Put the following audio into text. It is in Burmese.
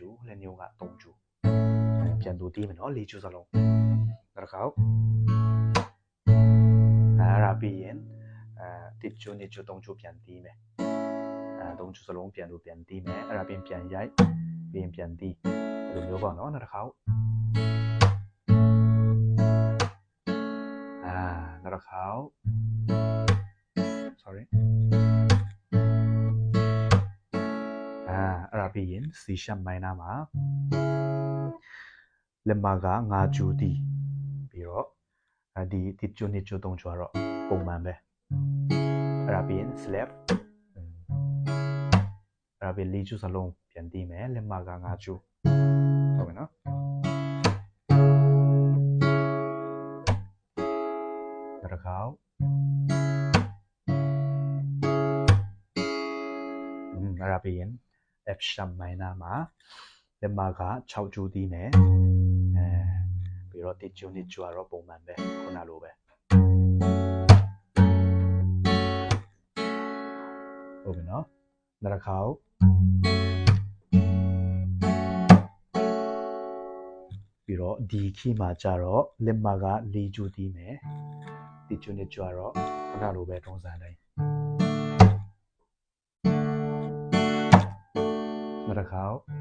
ကျူလက်ညိုးက3ကျူအဲပြန်သူတီးမယ်နော်၄ကျူစလုံးနောက်တစ်ခေါက်အဲအဲ့ဒါပြီးရင်အဲတစ်ကျူနှစ်ကျူ3ကျူပြန်တီးမယ်အဲ3ကျူစလုံးပြန်သူပြန်တီးမယ်အဲ့ဒါပြီးရင်ပြန်ရိုက်ပြီးရင်ပြန်တီးဒီလိုမျိုးပေါ့နော်နောက်တစ်ခေါက်အာနောက်တစ်ခေါက် sorry အာအဲ့ဒါပြီးရင် C sharp minor မှာလက်မက9ကြိုတီးပြီးတော့ဒီဒီကြိုနှစ်ကြိုသုံးကြိုတော့ပုံမှန်ပဲအဲ့ဒါပြီးရင် slap အဲ့ဒါပြီးလေးကြိုစလုံးပြန်တီးမယ်လက်မက9ကြိုဟုတ်ပြီနော်တစ်ခေါက်အင်းအဲ့ဒါပြီးရင် F sharp minor မှာလက်မက6ကျူးတီးမယ်အဲပြီးတော့တစ်ကျူးနှစ်ကျူးကတော့ပုံမှန်ပဲခုနလိုပဲဟုတ်ပြီနော်နောက်တစ်ခါပြီးတော့ဒီခီမှာကြတော့လက်မက4ကျူးတီးမယ်တစ်ကျူးနှစ်ကျူးကတော့ခုနလိုပဲထုံးစံတိုင်း နောက်တစ်ခါ